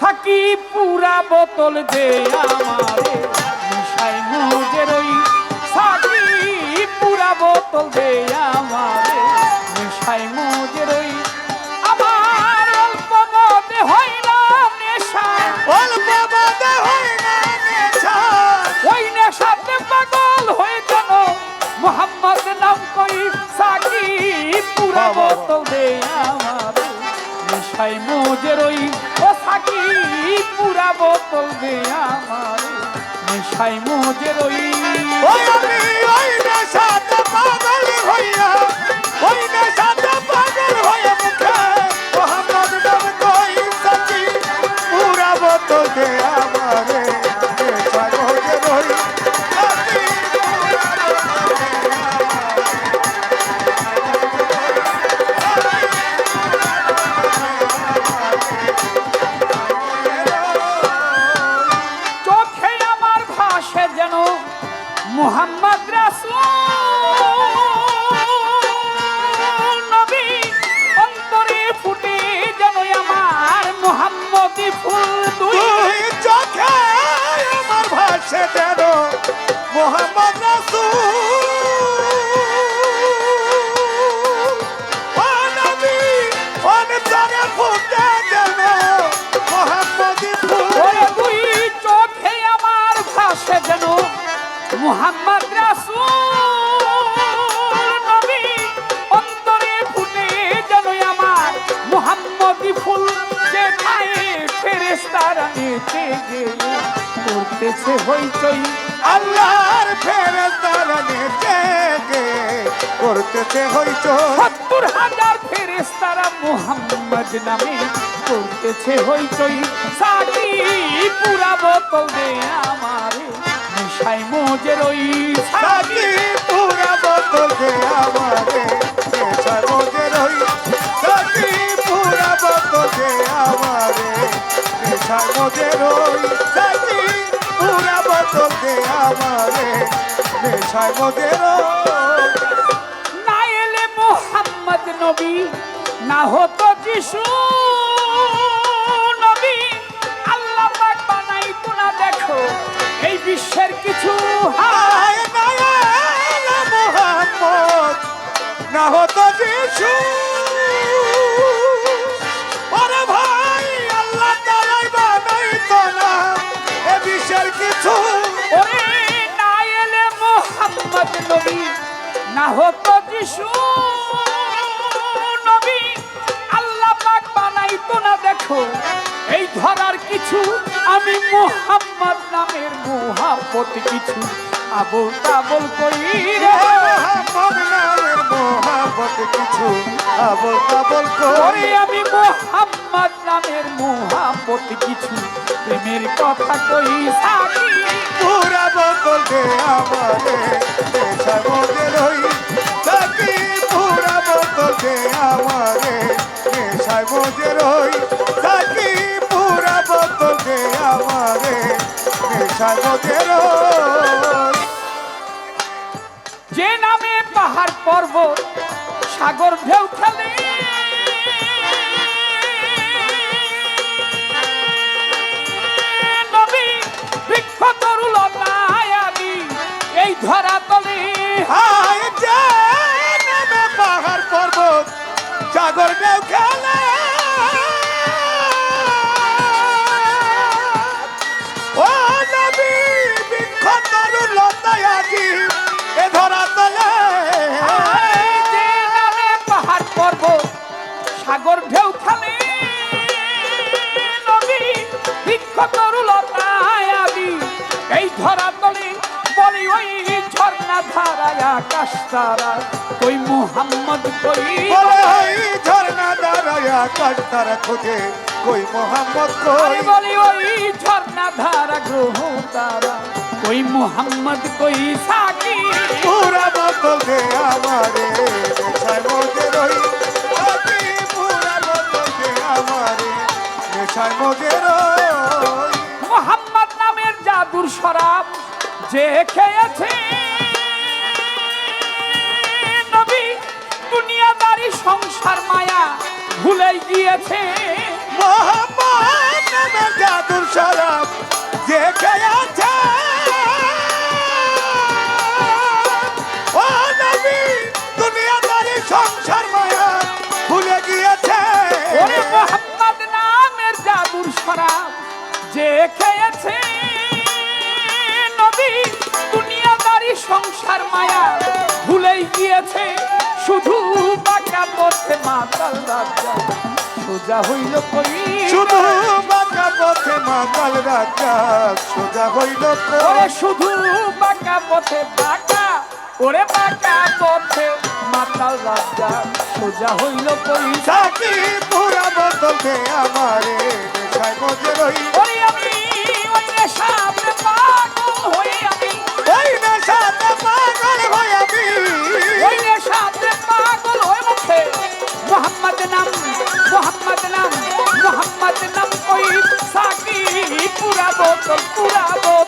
Psaki পুরা বোতল দে আমারে মিশাই মোজের ওই সাকি পুরা বোতল দে আমারে মিশাই মোজের ওই আমার অল্প মতে হয় না নেশা। অল্প বাদে হয় না নেশা। ওই নেশাতে পাগল হয়ে যেন মোহাম্মদ নাম কই? সাকি পুরা। বোতল দে আমারে ও সাকি পুরা বোতল দে আমারে নেশাই মোজের ওই ওই নেশাতে পাগল হইয়া, ওই নেশাতে পাগল হইয়া মুখে মোহাম্মদ নাম কই সকি পুরা বোতল দে মোহাম্মদ রাসূল। ও নবী অন্তরে ফুটে যেন মোহাম্মদি দুই চোখে আমার ভাসে যেন মুহাম্মদ রাসূল। নবী অন্তরে ফুটে যেন আমার মুহাম্মদি ফুল। যে খায়ে ফেরেশতারা নেচে গেলে। করতেছে হইচই। আল্লাহর ফেরেশতারা নেচে গে করতেছে হইচই। সত্তর হাজার ফেরেশতারা মুহাম্মদ নামে করতেছে হইচই। সাকি পুরা বোতল দে আমারে নেশাই মোজের ওই সাকি পুরা বোতল দে আমারে নেশা মজে রই সাকি পুরা বোতল দে আমারে নেশা মজে রই সাকি পুরা বোতল দে আমারে নেশা মজে না এলে মোহাম্মদ নবী, না হতো যিশু নবী। আল্লাহ পাক বানাইতো না দেখো, এই বিশ্বের কিছু হায় যিশু। নবী আল্লাহ পাক বানাইতো না, দেখো। এই ধরার কিছু আমি মোহাম্মদ নামের মোহাম্মত কিছু আবল তাবল কই রে। মোহাম্মদ মোহাম্মদ কিছু আবল তাবল করি। আমি মোহাম্মদ নামের মোহাম্মত কিছু। প্রেমের কথা কই সাকি? পুরা বোতল দে আমারে নেশা মজে রই। সাকি পুরা বোতল দে আমারে নেশা মজে রই। সাকি পুরা বোতল দে আমারে নেশা মজে রই। যে নামে পাহাড় পর্বত সাগর ঢেউ খেলে। সাগর ঢেউ খেলে। বৃক্ষ এই ধরা তলে বলি ওই ঝর্ণা ধারায় আকাশ তারা। ওই মুহাম্মদ কই? বলে ওই ঝর্ণা দাঁড়ায় আকাশ তারা খোঁজে। কই মোহাম্মদ কই? বলি ওই ঝর্ণা ধারা গ্রহ তারা। ওই মুহাম্মদ কই? সাকি জাদুর শরাব যে খেয়েছে নবী, দুনিয়াদারি সংসার মায়া ভুলে গিয়েছে। মোহাম্মদ নামের জাদুর শরাব যে খেয়েছে মায়া ভুলেই গিয়েছে। শুধু বাঁকা পথে মাতাল রাজা। সোজা হইল কই? শুধু বাঁকা পথে মাতাল রাজা। সোজা হইল কই। ওরে শুধু বাঁকা পথে বাঁকা। ওরে বাঁকা পথে মাতাল রাজা। সোজা হইল কই? সাকি পুরা বোতল দে আমারে নেশায় মজে রই। ওরে আমি ওই নেশাতে পাগল পুরা বোতল